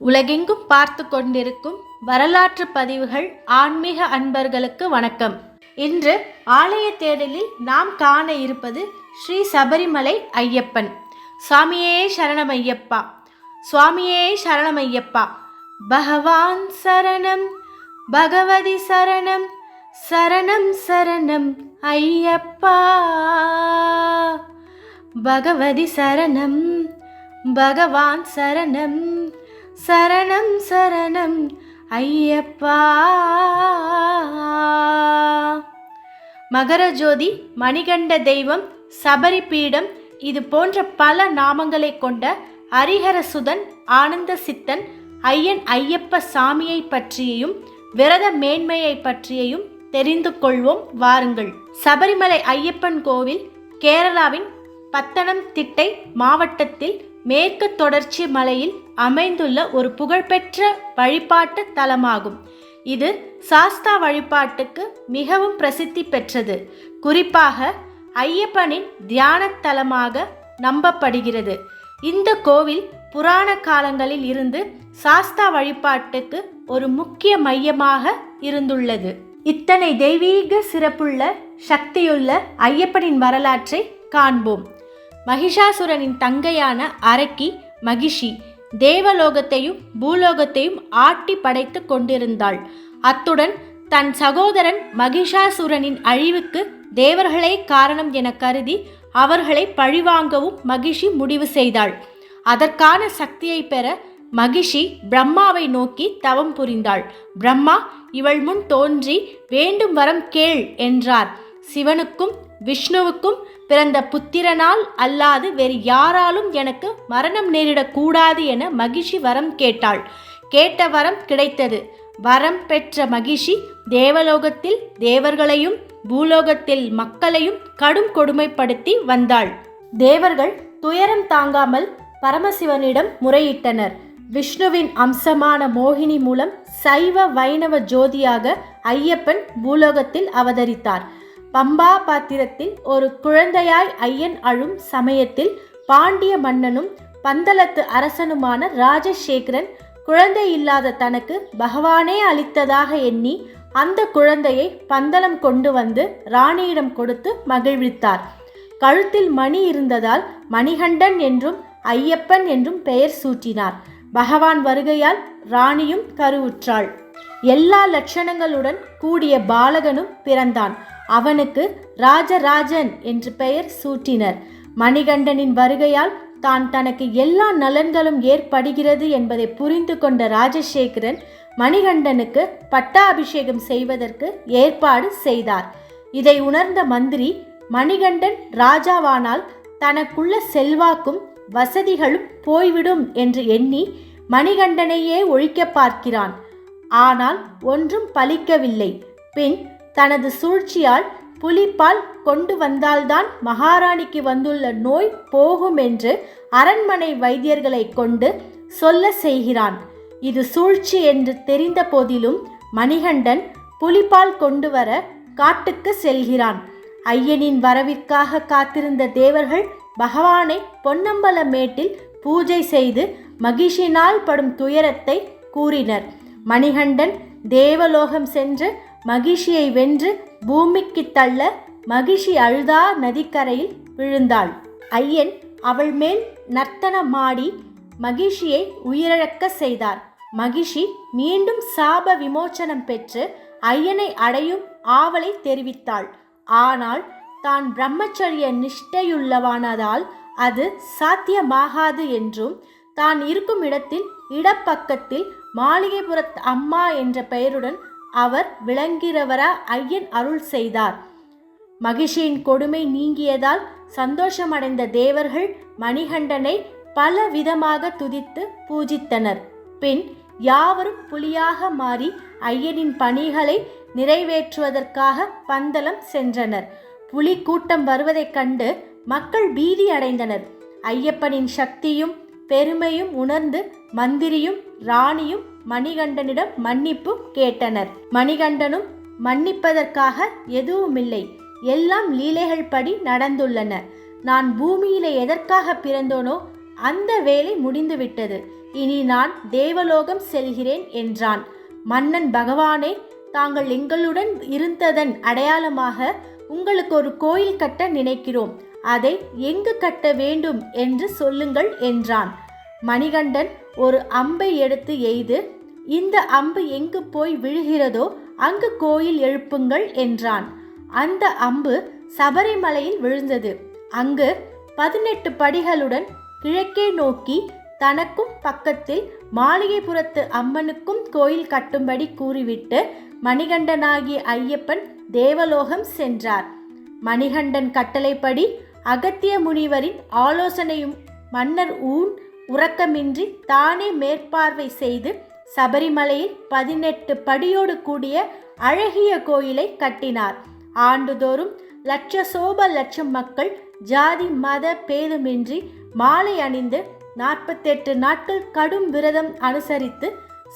உலகெங்கும் பார்த்து கொண்டிருக்கும் வரலாற்று பதிவுகள் ஆன்மீக அன்பர்களுக்கு வணக்கம். இன்று ஆலய தேடலில் நாம் காண இருப்பது ஸ்ரீ சபரிமலை ஐயப்பன். சுவாமியே சரணம் ஐயப்பா சுவாமியே சரணம் ஐயப்பா பகவான் சரணம் பகவதி சரணம் சரணம் சரணம் ஐயப்பா. பகவதி சரணம் பகவான் சரணம் சரணம் சரணம் ஐயப்பா. மகரஜோதி மணிகண்ட தெய்வம் சபரி பீடம் இது போன்ற பல நாமங்களை கொண்ட அரிஹரசுதன் ஆனந்த சித்தன் ஐயன் ஐயப்ப சாமியை பற்றியும் விரத மேன்மையை பற்றியும் தெரிந்து கொள்வோம். வாருங்கள். சபரிமலை ஐயப்பன் கோவில் கேரளாவின் பத்தனம் திட்டை மாவட்டத்தில் மேற்கு தொடர்ச்சி மலையில் அமைந்துள்ள ஒரு புகழ்பெற்ற வழிபாட்டு தலமாகும். இது சாஸ்தா வழிபாட்டுக்கு மிகவும் பிரசித்தி பெற்றது. குறிப்பாக ஐயப்பனின் தியான தலமாக நம்பப்படுகிறது. இந்த கோவில் புராண காலங்களில் இருந்து சாஸ்தா வழிபாட்டுக்கு ஒரு முக்கிய மையமாக இருந்துள்ளது. இத்தனை தெய்வீக சிறப்புள்ள சக்தியுள்ள ஐயப்பனின் வரலாற்றை காண்போம். மகிஷாசுரனின் தங்கையான அரக்கி மகிஷி தேவலோகத்தையும் பூலோகத்தையும் ஆட்டி படைத்து கொண்டிருந்தாள். அத்துடன் தன் சகோதரன் மகிஷாசுரனின் அழிவுக்கு தேவர்களே காரணம் என கருதி அவர்களை பழிவாங்கவும் மகிஷி முடிவு செய்தாள். அதற்கான சக்தியை பெற மகிஷி பிரம்மாவை நோக்கி தவம் புரிந்தாள். பிரம்மா இவள் முன் தோன்றி வேண்டும் வரம் கேள் என்றார். சிவனுக்கும் விஷ்ணுவுக்கும் பிறந்த புத்திரனால் அல்லாது வேறு யாராலும் எனக்கு மரணம் நேரிடக்கூடாது என மகிஷி வரம் கேட்டாள். கேட்ட வரம் கிடைத்தது. வரம் பெற்ற மகிஷி தேவலோகத்தில் தேவர்களையும் பூலோகத்தில் மக்களையும் கடும் கொடுமைப்படுத்தி வந்தாள். தேவர்கள் துயரம் தாங்காமல் பரமசிவனிடம் முறையிட்டனர். விஷ்ணுவின் அம்சமான மோகினி மூலம் சைவ வைணவ ஜோதியாக ஐயப்பன் பூலோகத்தில் அவதரித்தார். பம்பா பாத்திரத்தில் ஒரு குழந்தையாய் ஐயன் அழும் சமயத்தில் பாண்டிய மன்னனும் பந்தளத்து அரசனுமான ராஜசேகரன் குழந்தை இல்லாத தனக்கு பகவானே அளித்ததாக எண்ணி அந்த குழந்தையை பந்தளம் கொண்டு வந்து ராணியிடம் கொடுத்து மகிழ்வித்தார். கழுத்தில் மணி இருந்ததால் மணிகண்டன் என்றும் ஐயப்பன் என்றும் பெயர் சூட்டினார். பகவான் வருகையால் ராணியும் கருவுற்றாள். எல்லா லட்சணங்களுடன் கூடிய பாலகனும் பிறந்தான். அவனுக்கு ராஜராஜன் என்று பெயர் சூட்டினர். மணிகண்டனின் வருகையால் தான் தனக்கு எல்லா நலன்களும் ஏற்படுகிறது என்பதை புரிந்து கொண்ட ராஜசேகரன் மணிகண்டனுக்கு பட்டாபிஷேகம் செய்வதற்கு ஏற்பாடு செய்தார். இதை உணர்ந்த மந்திரி மணிகண்டன் ராஜாவானால் தனக்குள்ள செல்வாக்கும் வசதிகளும் போய்விடும் என்று எண்ணி மணிகண்டனையே ஒழிக்க பார்க்கிறான். ஆனால் ஒன்றும் பலிக்கவில்லை. பின் தனது சூழ்ச்சியால் புலிப்பால் கொண்டு வந்தால்தான் மகாராணிக்கு வந்துள்ள நோய் போகும் என்று அரண்மனை வைத்தியர்களை கொண்டு சொல்ல செய்கிறான். இது சூழ்ச்சி என்று தெரிந்த போதிலும் மணிகண்டன் புலிப்பால் கொண்டு வர காட்டுக்கு செல்கிறான். ஐயனின் வரவிற்காக காத்திருந்த தேவர்கள் பகவானை பொன்னம்பலமேட்டில் பூஜை செய்து மகிஷினால் படும் துயரத்தை கூறினர். மணிகண்டன் தேவலோகம் சென்று மகிஷியை வென்று பூமிக்கு தள்ள மகிஷி அழுதா நதிக்கரையில் விழுந்தாள். ஐயன் அவள் மேல் நர்த்தனமாடி மகிஷியை உயிரிழக்க செய்தார். மகிஷி மீண்டும் சாப விமோச்சனம் பெற்று ஐயனை அடையும் ஆவலை தெரிவித்தாள். ஆனால் தான் பிரம்மச்சரிய நிஷ்டையுள்ளவானதால் அது சாத்தியமாகாது என்றும் தான் இருக்கும் இடத்தில் இடப்பக்கத்தில் மாளிகைபுரத் அம்மா என்ற பெயருடன் அவர் விளங்கிறவரா ஐயன் அருள் செய்தார். மகிஷியின் கொடுமை நீங்கியதால் சந்தோஷமடைந்த தேவர்கள் மணிகண்டனை பல விதமாக துதித்து பூஜித்தனர். பின் யாவரும் புலியாக மாறி ஐயனின் பணிகளை நிறைவேற்றுவதற்காக பந்தலம் சென்றனர். புலி கூட்டம் வருவதைக் கண்டு மக்கள் பீதி அடைந்தனர். ஐயப்பனின் சக்தியும் பெருமையும் உணர்ந்து மந்திரியும் ராணியும் மணிகண்டனிடம் மன்னிப்பு கேட்டனர். மணிகண்டனும் மன்னிப்பதற்காக எதுவுமில்லை. எல்லாம் லீலைகள் படி நடந்துள்ளன. நான் பூமியில எதற்காக பிறந்தோனோ அந்த வேலை முடிந்துவிட்டது. இனி நான் தேவலோகம் செல்கிறேன் என்றான். மன்னன் பகவானே தாங்கள் எங்களுடன் இருந்ததன் அடையாளமாக உங்களுக்கு ஒரு கோயில் கட்ட நினைக்கிறோம். அதை எங்கு கட்ட வேண்டும் என்று சொல்லுங்கள் என்றான். மணிகண்டன் ஒரு அம்பை எடுத்து எய்து இந்த அம்பு எங்கு போய் விழுகிறதோ அங்கு கோயில் எழுப்புங்கள் என்றான். அந்த அம்பு சபரிமலையில் விழுந்தது. அங்கு பதினெட்டு படிகளுடன் கிழக்கே நோக்கி தனக்கும் பக்கத்தில் மாளிகைபுரத்து அம்மனுக்கும் கோயில் கட்டும்படி கூறிவிட்டு மணிகண்டனாகிய ஐயப்பன் தேவலோகம் சென்றார். மணிகண்டன் கட்டளைப்படி அகத்திய முனிவரின் ஆலோசனையும் மன்னர் ஊன் உறக்கமின்றி தானே மேற்பார்வை செய்து சபரிமலையில் பதினெட்டு படியோடு கூடிய அழகிய கோயிலை கட்டினார். ஆண்டுதோறும் லட்ச சோப லட்சம் மக்கள் ஜாதி மத பேதமின்றி மாலை அணிந்து நாற்பத்தெட்டு நாட்கள் கடும் விரதம் அனுசரித்து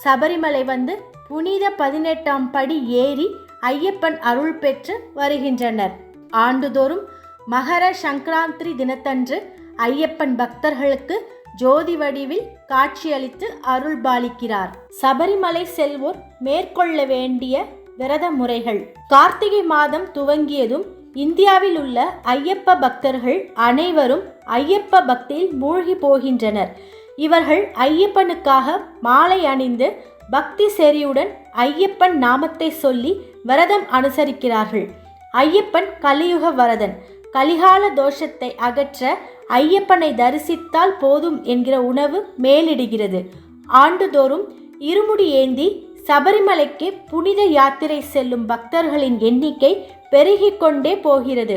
சபரிமலை வந்து புனித பதினெட்டாம் படி ஏறி ஐயப்பன் அருள் பெற்று வருகின்றனர். ஆண்டுதோறும் மகர சங்கராந்திரி தினத்தன்று ஐயப்பன் பக்தர்களுக்கு ஜோதி வடிவில் காட்சியளித்து அருள்பாலிக்கிறார். சபரிமலை செல்வோர் மேற்கொள்ள வேண்டிய விரத முறைகள். கார்த்திகை மாதம் துவங்கியதும் இந்தியாவில் உள்ள ஐயப்ப பக்தர்கள் அனைவரும் ஐயப்ப பக்தியில் மூழ்கி போகின்றனர். இவர்கள் ஐயப்பனுக்காக மாலை அணிந்து பக்தி செறியுடன் ஐயப்பன் நாமத்தை சொல்லி விரதம் அனுசரிக்கிறார்கள். ஐயப்பன் கலியுக வரதன். கலிகால தோஷத்தை அகற்ற ஐயப்பனை தரிசித்தால் போதும் என்கிற உணவு மேலிடுகிறது. ஆண்டுதோறும் இருமுடி ஏந்தி சபரிமலைக்கு புனித யாத்திரை செல்லும் பக்தர்களின் எண்ணிக்கை பெருகிக் கொண்டே போகிறது.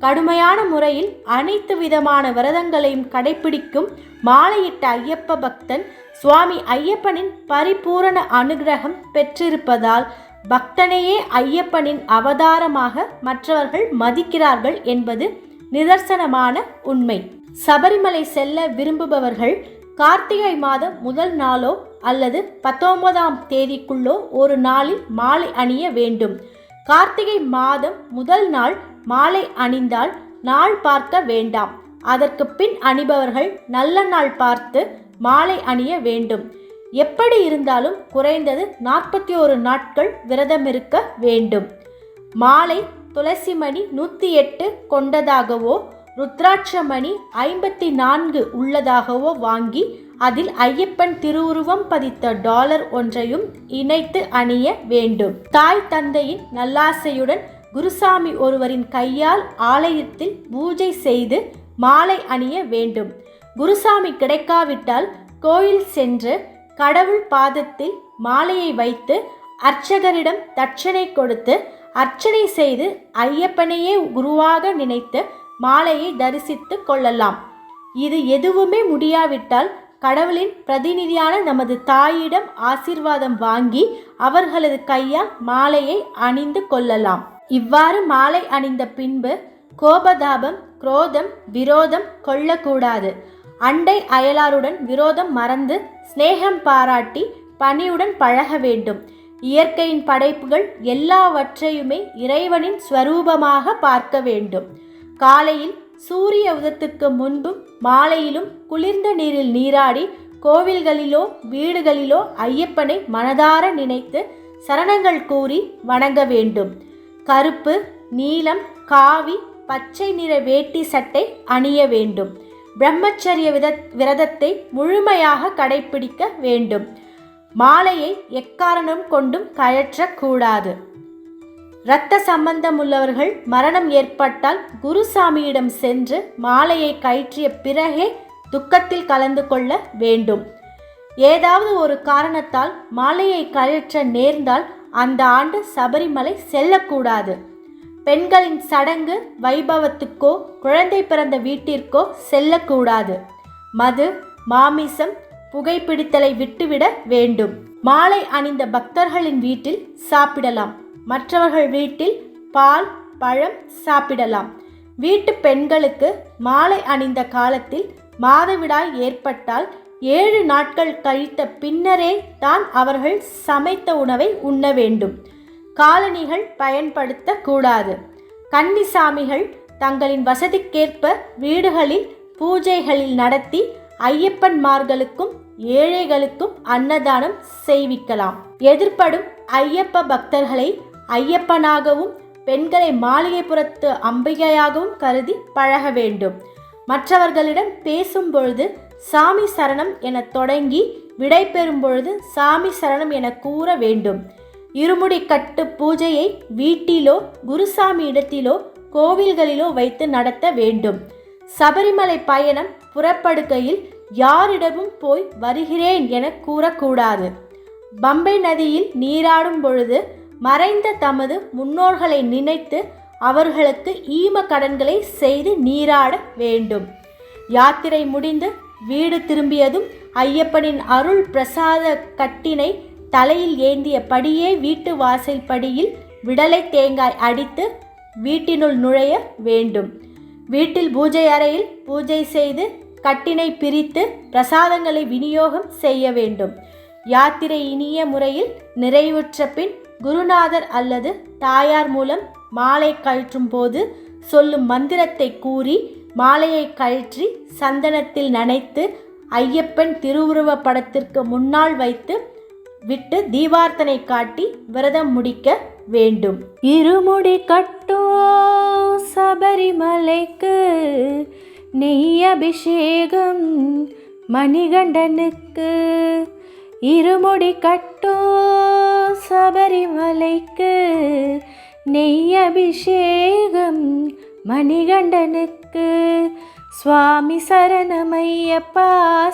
கடுமையான முறையில் அனைத்து விதமான விரதங்களையும் கடைபிடிக்கும் மாலையிட்ட ஐயப்ப பக்தன் சுவாமி ஐயப்பனின் பரிபூரண அனுகிரகம் பெற்றிருப்பதால் பக்தனையே ஐயப்பனின் அவதாரமாக மற்றவர்கள் மதிக்கிறார்கள் என்பது நிதர்சனமான உண்மை. சபரிமலை செல்ல விரும்புபவர்கள் கார்த்திகை மாதம் முதல் நாளோ அல்லது பத்தொன்பதாம் தேதிக்குள்ளோ ஒரு நாளில் மாலை அணிய வேண்டும். கார்த்திகை மாதம் முதல் நாள் மாலை அணிந்தால் நாள் பார்க்க வேண்டாம். அதற்கு பின் அணிபவர்கள் நல்ல நாள் பார்த்து மாலை அணிய வேண்டும். எப்படி இருந்தாலும் குறைந்தது நாற்பத்தி ஒரு நாட்கள் விரதம் இருக்க வேண்டும். மாலை துளசி மணி நூற்றி எட்டு கொண்டதாகவோ ருத்ராட்ச மணி ஐம்பத்தி நான்கு உள்ளதாகவோ வாங்கி அதில் ஐயப்பன் திருவுருவம் பதித்த டாலர் ஒன்றையும் இணைத்து அணிய வேண்டும். தாய் தந்தையின் நல்லாசையுடன் குருசாமி ஒருவரின் கையால் ஆலயத்தில் பூஜை செய்து மாலை அணிய வேண்டும். குருசாமி கிடைக்காவிட்டால் கோயில் சென்று கடவுள் பாதத்தில் மாலையை வைத்து அர்ச்சகரிடம் தட்சணை கொடுத்து அர்ச்சனை செய்து ஐயப்பனையே குருவாக நினைத்து மாலையை தரிசித்து கொள்ளலாம். இது எதுவுமே முடியாவிட்டால் கடவுளின் பிரதிநிதியான நமது தாயிடம் ஆசிர்வாதம் வாங்கி அவர்களது கையால் மாலையை அணிந்து கொள்ளலாம். இவ்வாறு மாலை அணிந்த பின்பு கோபதாபம் குரோதம் விரோதம் கொள்ளக்கூடாது. அண்டை அயலாருடன் விரோதம் மறந்து சிநேகம் பாராட்டி பணியுடன் பழக வேண்டும். இயற்கையின் படைப்புகள் எல்லாவற்றையுமே இறைவனின் ஸ்வரூபமாக பார்க்க வேண்டும். காலையில் சூரிய உதத்துக்கு முன்பும் மாலையிலும் குளிர்ந்த நீரில் நீராடி கோவில்களிலோ வீடுகளிலோ ஐயப்பனை மனதார நினைத்து சரணங்கள் கூறி வணங்க வேண்டும். கருப்பு நீலம் காவி பச்சை நிற வேட்டி சட்டை அணிய வேண்டும். பிரம்மச்சரிய வித விரதத்தை முழுமையாக கடைபிடிக்க வேண்டும். மாலையை எக்காரணம் கொண்டும் கழற்றக்கூடாது இரத்த சம்பந்தம் உள்ளவர்கள் மரணம் ஏற்பட்டால் குருசாமியிடம் சென்று மாலையை கயிற்றிய பிறகே துக்கத்தில் கலந்து கொள்ள வேண்டும். ஏதாவது ஒரு காரணத்தால் மாலையை கழற்ற நேர்ந்தால் அந்த ஆண்டு சபரிமலை செல்லக்கூடாது. பெண்களின் சடங்கு வைபவத்துக்கோ குழந்தை பிறந்த வீட்டிற்கோ செல்லக்கூடாது. மது மாமிசம் புகைப்பிடித்தலை விட்டுவிட வேண்டும். மாலை அணிந்த பக்தர்களின் வீட்டில் சாப்பிடலாம். மற்றவர்கள் வீட்டில் பால் பழம் சாப்பிடலாம். வீட்டு பெண்களுக்கு மாலை அணிந்த காலத்தில் மாதவிடாய் ஏற்பட்டால் ஏழு நாட்கள் கழித்த பின்னரே தான் அவர்கள் சமைத்த உணவை உண்ண வேண்டும். காலணிகள் பயன்படுத்தக்கூடாது. கன்னிசாமிகள் தங்களின் வசதிக்கேற்ப வீடுகளில் பூஜைகளில் நடத்தி ஐயப்பன்மார்களுக்கும் ஏழைகளுக்கும் அன்னதானம் செய்விக்கலாம். எதிர்ப்படும் ஐயப்ப பக்தர்களை ஐயப்பனாகவும் பெண்களை மாளிகைப்புறத்து அம்பிகையாகவும் கருதி பழக வேண்டும். மற்றவர்களிடம் பேசும்பொழுது சாமி சரணம் என தொடங்கி விடை பெறும் பொழுது சாமி சரணம் என கூற வேண்டும். இருமுடி கட்டு பூஜையை வீட்டிலோ குருசாமி இடத்திலோ கோவில்களிலோ வைத்து நடத்த வேண்டும். சபரிமலை பயணம் புறப்படுகையில் யாரிடமும் போய் வருகிறேன் என கூறக்கூடாது. பம்பை நதியில் நீராடும் பொழுது மறைந்த தமது முன்னோர்களை நினைத்து அவர்களுக்கு ஈம கடன்களை செய்து நீராட வேண்டும். யாத்திரை முடிந்து வீடு திரும்பியதும் ஐயப்பனின் அருள் பிரசாத கட்டினை தலையில் ஏந்திய படியே வீட்டு வாசல் படியில் விடலை தேங்காய் அடித்து வீட்டினுள் நுழைய வேண்டும். வீட்டில் பூஜை அறையில் பூஜை செய்து கட்டினை பிரித்து பிரசாதங்களை விநியோகம் செய்ய வேண்டும். யாத்திரை இனிய முறையில் நிறைவுற்ற பின் குருநாதர் அல்லது தாயார் மூலம் மாலை கழற்றும் போது சொல்லும் மந்திரத்தை கூறி மாலையை கழற்றி சந்தனத்தில் நனைத்து ஐயப்பன் திருவுருவப் படத்திற்கு முன்னால் வைத்து விட்டு தீபார்த்தனை காட்டி விரதம் முடிக்க வேண்டும். இருமுடி கட்டோ சபரிமலைக்கு நெய் அபிஷேகம் மணிகண்டனுக்கு இருமுடி கட்டோ சபரிமலைக்கு நெய் அபிஷேகம் மணிகண்டனுக்கு. சுவாமி சரணமையப்பா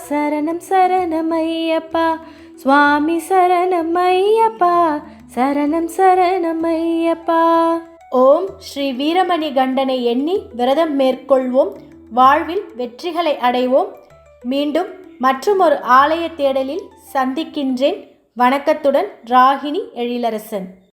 சரணம் சரணமையப்பா சுவாமி சரணமையப்பா சரணம் சரணமையப்பா. ஓம் ஸ்ரீ வீரமணி கண்டனை எண்ணி விரதம் மேற்கொள்வோம். வாழ்வில் வெற்றிகளை அடைவோம். மீண்டும் மற்றுமொரு ஆலய தேடலில் சந்திக்கின்றேன். வணக்கத்துடன் ராகினி எழிலரசன்.